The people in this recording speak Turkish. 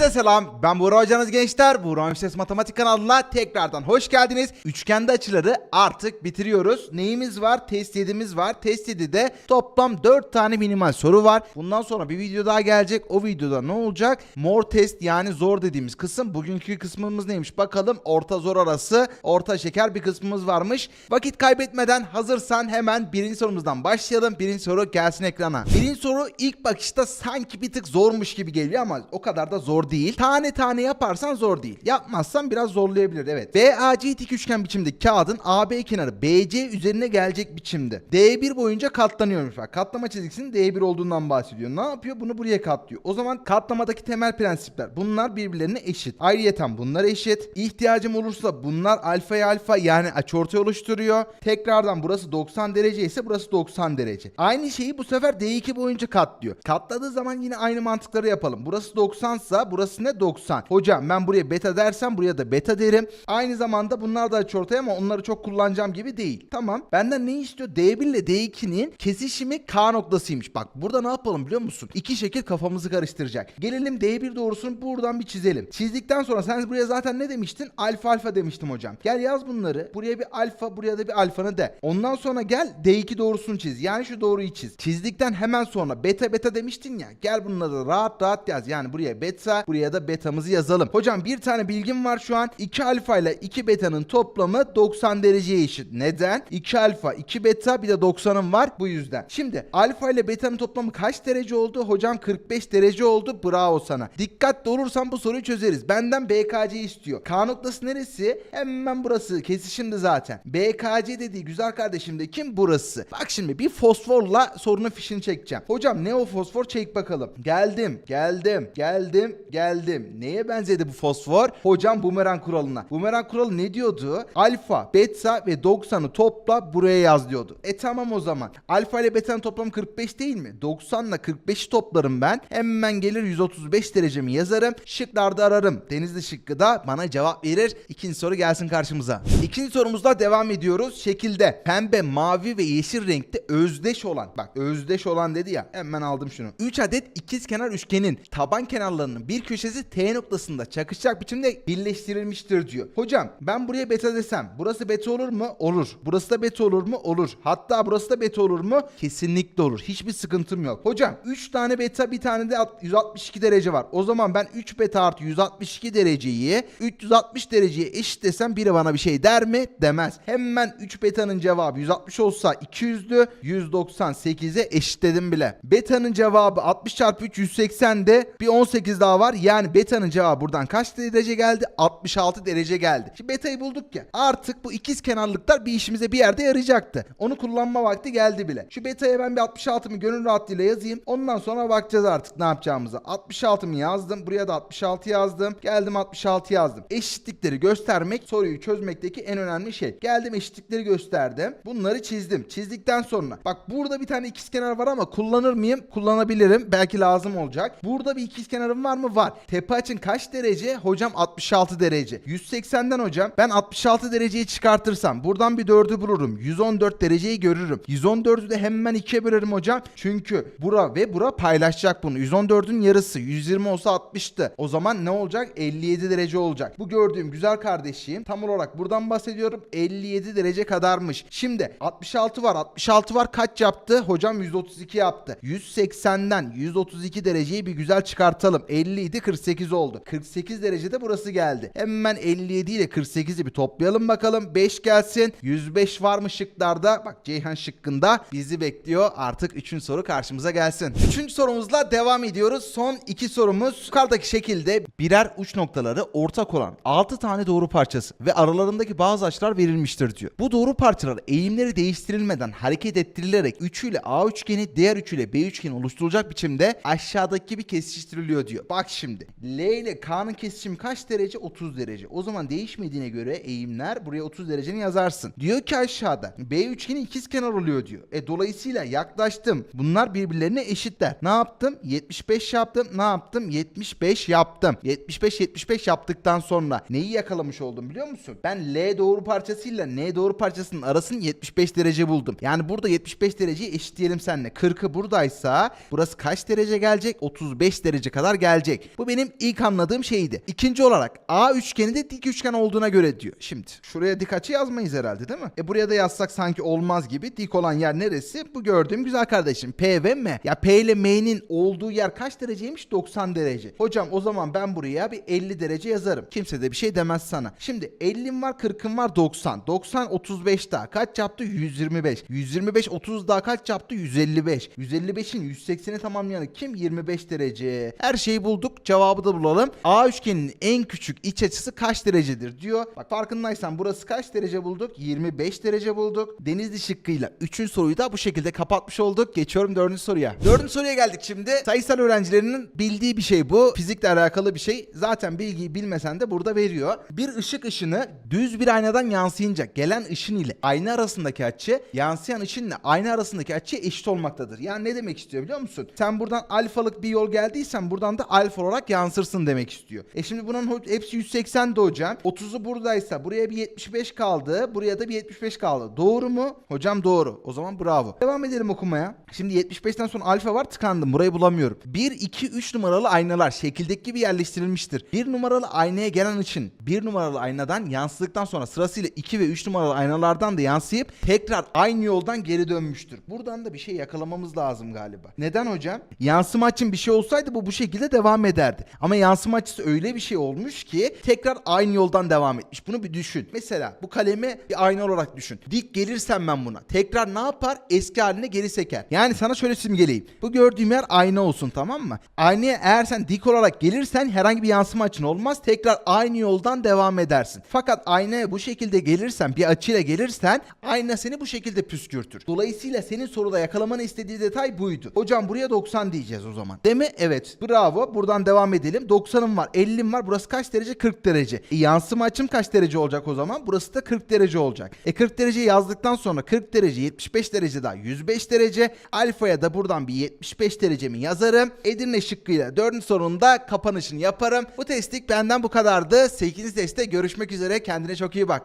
Herkese selam. Ben Buğra Hocanız gençler. Buğra Üniversitesi Matematik kanalına tekrardan hoş geldiniz. Üçgende açıları artık bitiriyoruz. Neyimiz var? Test 7'miz var. Test 7'de toplam 4 tane minimal soru var. Bundan sonra bir video daha gelecek. O videoda ne olacak? Mor test yani zor dediğimiz kısım. Bugünkü kısmımız neymiş? Bakalım orta zor arası. Orta şeker bir kısmımız varmış. Vakit kaybetmeden hazırsan hemen birinci sorumuzdan başlayalım. Birinci soru gelsin ekrana. Birinci soru ilk bakışta sanki bir tık zormuş gibi geliyor ama o kadar da zor değil. Tane tane yaparsan zor değil. Yapmazsan biraz zorlayabilir evet. BAC dik üçgen biçimde kağıdın AB kenarı BC üzerine gelecek biçimde. D1 boyunca katlanıyormuş. Bak katlama çizgisinin D1 olduğundan bahsediyor. Ne yapıyor? Bunu buraya katlıyor. O zaman katlamadaki temel prensipler. Bunlar birbirlerine eşit. Ayrıyeten bunlar eşit. İhtiyacım olursa bunlar alfaya alfa yani açıortay oluşturuyor. Tekrardan burası 90 derece ise burası 90 derece. Aynı şeyi bu sefer D2 boyunca katlıyor. Katladığı zaman yine aynı mantıkları yapalım. Burası 90 burası ne 90. Hocam ben buraya beta dersem buraya da beta derim. Aynı zamanda bunlar da açıortay ama onları çok kullanacağım gibi değil. Tamam. Benden ne istiyor? D1 ile D2'nin kesişimi K noktasıymış. Bak burada ne yapalım biliyor musun? İki şekil kafamızı karıştıracak. Gelelim D1 doğrusunu buradan bir çizelim. Çizdikten sonra sen buraya zaten ne demiştin? Alfa alfa demiştim hocam. Gel yaz bunları. Buraya bir alfa buraya da bir alfanı de. Ondan sonra gel D2 doğrusunu çiz. Yani şu doğruyu çiz. Çizdikten hemen sonra beta beta demiştin ya. Gel bunları rahat rahat yaz. Yani buraya beta buraya da betamızı yazalım. Hocam bir tane bilgim var şu an. 2 alfa ile 2 beta'nın toplamı 90 dereceye eşit. Neden? 2 alfa 2 beta bir de 90'ım var bu yüzden. Şimdi alfa ile beta'nın toplamı kaç derece oldu? Hocam 45 derece oldu. Bravo sana. Dikkatli olursan bu soruyu çözeriz. Benden BKC istiyor. K noktası neresi? Hemen burası. Kesişimdi zaten. BKC dediği güzel kardeşim de kim? Burası. Bak şimdi bir fosforla sorunun fişini çekeceğim. Hocam ne o fosfor? Çek bakalım. Geldim. Geldim. Geldim. Geldim. Neye benzedi bu fosfor? Hocam bumerang kuralına. Bumerang kuralı ne diyordu? Alfa, beta ve 90'ı topla buraya yaz diyordu. E tamam o zaman. Alfa ile beta'nın toplamı 45 değil mi? 90 ile 45'i toplarım ben. Hemen gelir 135 derecemi yazarım. Şıklarda ararım. Denizli şıkkı da bana cevap verir. İkinci soru gelsin karşımıza. İkinci sorumuzda devam ediyoruz. Şekilde pembe, mavi ve yeşil renkte özdeş olan. Bak özdeş olan dedi ya. Hemen aldım şunu. 3 adet ikizkenar üçgenin taban kenarlarının bir köşesi T noktasında çakışacak biçimde birleştirilmiştir diyor. Hocam ben buraya beta desem burası beta olur mu? Olur. Burası da beta olur mu? Olur. Hatta burası da beta olur mu? Kesinlikle olur. Hiçbir sıkıntım yok. Hocam 3 tane beta bir tane de alt- 162 derece var. O zaman ben 3 beta artı 162 dereceyi 360 dereceye eşit desem biri bana bir şey der mi? Demez. Hemen 3 betanın cevabı 160 olsa 200'dü. 198'e eşitledim bile. Beta'nın cevabı 60 çarpı 3 180'de bir 18 daha var. Yani beta'nın cevabı buradan kaç derece geldi? 66 derece geldi. Şimdi beta'yı bulduk ya. Artık bu ikiz kenarlıklar bir işimize bir yerde yarayacaktı. Onu kullanma vakti geldi bile. Şu beta'ya ben bir 66'mı gönül rahatlığıyla yazayım. Ondan sonra bakacağız artık ne yapacağımıza. 66'mı yazdım. Buraya da 66 yazdım. Geldim 66 yazdım. Eşitlikleri göstermek soruyu çözmekteki en önemli şey. Geldim eşitlikleri gösterdim. Bunları çizdim. Çizdikten sonra bak burada bir tane ikizkenar var ama kullanır mıyım? Kullanabilirim. Belki lazım olacak. Burada bir ikizkenarım var mı? Var. Tepe açın kaç derece? Hocam 66 derece. 180'den hocam ben 66 dereceyi çıkartırsam buradan bir 4'ü bulurum. 114 dereceyi görürüm. 114'ü de hemen 2'ye bölerim hocam. Çünkü bura ve bura paylaşacak bunu. 114'ün yarısı 120 olsa 60'tı. O zaman ne olacak? 57 derece olacak. Bu gördüğüm güzel kardeşim tam olarak buradan bahsediyorum. 57 derece kadarmış. Şimdi 66 var. 66 var kaç yaptı? Hocam 132 yaptı. 180'den 132 dereceyi bir güzel çıkartalım. 50 idi 48 oldu. 48 derecede burası geldi. Hemen 57 ile 48'i bir toplayalım bakalım. 5 gelsin. 105 var mı şıklarda? Bak Ceyhan şıkkında bizi bekliyor. Artık 3. soru karşımıza gelsin. 3. sorumuzla devam ediyoruz. Son 2 sorumuz yukarıdaki şekilde birer uç noktaları ortak olan 6 tane doğru parçası ve aralarındaki bazı açılar verilmiştir diyor. Bu doğru parçalar eğimleri değiştirilmeden hareket ettirilerek üçüyle A üçgeni diğer üçüyle B üçgeni oluşturulacak biçimde aşağıdaki gibi kesiştiriliyor diyor. Bak şimdi L ile K'nın kesişimi kaç derece? 30 derece. O zaman değişmediğine göre eğimler buraya 30 dereceni yazarsın. Diyor ki aşağıda B üçgeni ikizkenar oluyor diyor. E dolayısıyla yaklaştım. Bunlar birbirlerine eşitler. Ne yaptım? 75 yaptım. Ne yaptım? 75 yaptım. 75 75 yaptıktan sonra neyi yakalamış oldum biliyor musun? Ben L doğru parçasıyla N doğru parçasının arasını 75 derece buldum. Yani burada 75 dereceyi eşitleyelim seninle. 40'ı buradaysa burası kaç derece gelecek? 35 derece kadar gelecek. Gelecek. Bu benim ilk anladığım şeydi. İkinci olarak A üçgeni de dik üçgen olduğuna göre diyor. Şimdi şuraya dik açı yazmayız herhalde değil mi? E buraya da yazsak sanki olmaz gibi. Dik olan yer neresi? Bu gördüğüm güzel kardeşim. P ve M. Ya P ile M'nin olduğu yer kaç dereceymiş? 90 derece. Hocam o zaman ben buraya bir 50 derece yazarım. Kimse de bir şey demez sana. Şimdi 50'm var 40'ım var 90. 90 35 daha kaç yaptı? 125. 125 30 daha kaç yaptı? 155. 155'in 180'i tamamlayanı kim? 25 derece. Her şeyi bulduk. Cevabı da bulalım. A üçgeninin en küçük iç açısı kaç derecedir diyor. Bak farkındaysan burası kaç derece bulduk? 25 derece bulduk. Denizli şıkkıyla 3. soruyu da bu şekilde kapatmış olduk. Geçiyorum 4. soruya. 4. soruya geldik şimdi. Sayısal öğrencilerinin bildiği bir şey bu. Fizikle alakalı bir şey. Zaten bilgiyi bilmesen de burada veriyor. Bir ışık ışını düz bir aynadan yansıyınca gelen ışın ile ayna arasındaki açı yansıyan ışınla ayna arasındaki açı eşit olmaktadır. Yani ne demek istiyor biliyor musun? Sen buradan alfalık bir yol geldiysen buradan da alfa olarak yansırsın demek istiyor. E şimdi bunun hepsi 180 de hocam. 30'u buradaysa buraya bir 75 kaldı. Buraya da bir 75 kaldı. Doğru mu? Hocam doğru. O zaman bravo. Devam edelim okumaya. Şimdi 75'ten sonra alfa var tıkandım. Burayı bulamıyorum. 1, 2, 3 numaralı aynalar şekildeki gibi yerleştirilmiştir. 1 numaralı aynaya gelen ışın 1 numaralı aynadan yansıdıktan sonra sırasıyla 2 ve 3 numaralı aynalardan da yansıyıp tekrar aynı yoldan geri dönmüştür. Buradan da bir şey yakalamamız lazım galiba. Neden hocam? Yansıma açın bir şey olsaydı bu bu şekilde devam ederdi. Ama yansıma açısı öyle bir şey olmuş ki tekrar aynı yoldan devam etmiş. Bunu bir düşün. Mesela bu kalemi bir ayna olarak düşün. Dik gelirsem ben buna. Tekrar ne yapar? Eski haline geri seker. Yani sana şöyle simgeleyeyim. Bu gördüğüm yer ayna olsun tamam mı? Aynaya eğer sen dik olarak gelirsen herhangi bir yansıma açın olmaz. Tekrar aynı yoldan devam edersin. Fakat aynaya bu şekilde gelirsen bir açıyla gelirsen ayna seni bu şekilde püskürtür. Dolayısıyla senin soruda yakalamanı istediği detay buydu. Hocam buraya 90 diyeceğiz o zaman. Değil mi? Evet. Bravo. Buradan devam edelim. 90'ım var. 50'm var. Burası kaç derece? 40 derece. E, yansıma açım kaç derece olacak o zaman? Burası da 40 derece olacak. E 40 derece yazdıktan sonra 40 derece 75 derece daha 105 derece. Alfaya da buradan bir 75 derecemi yazarım. Edirne şıkkıyla 4. sorunda kapanışını yaparım. Bu testlik benden bu kadardı. 8. testte görüşmek üzere. Kendine çok iyi bak.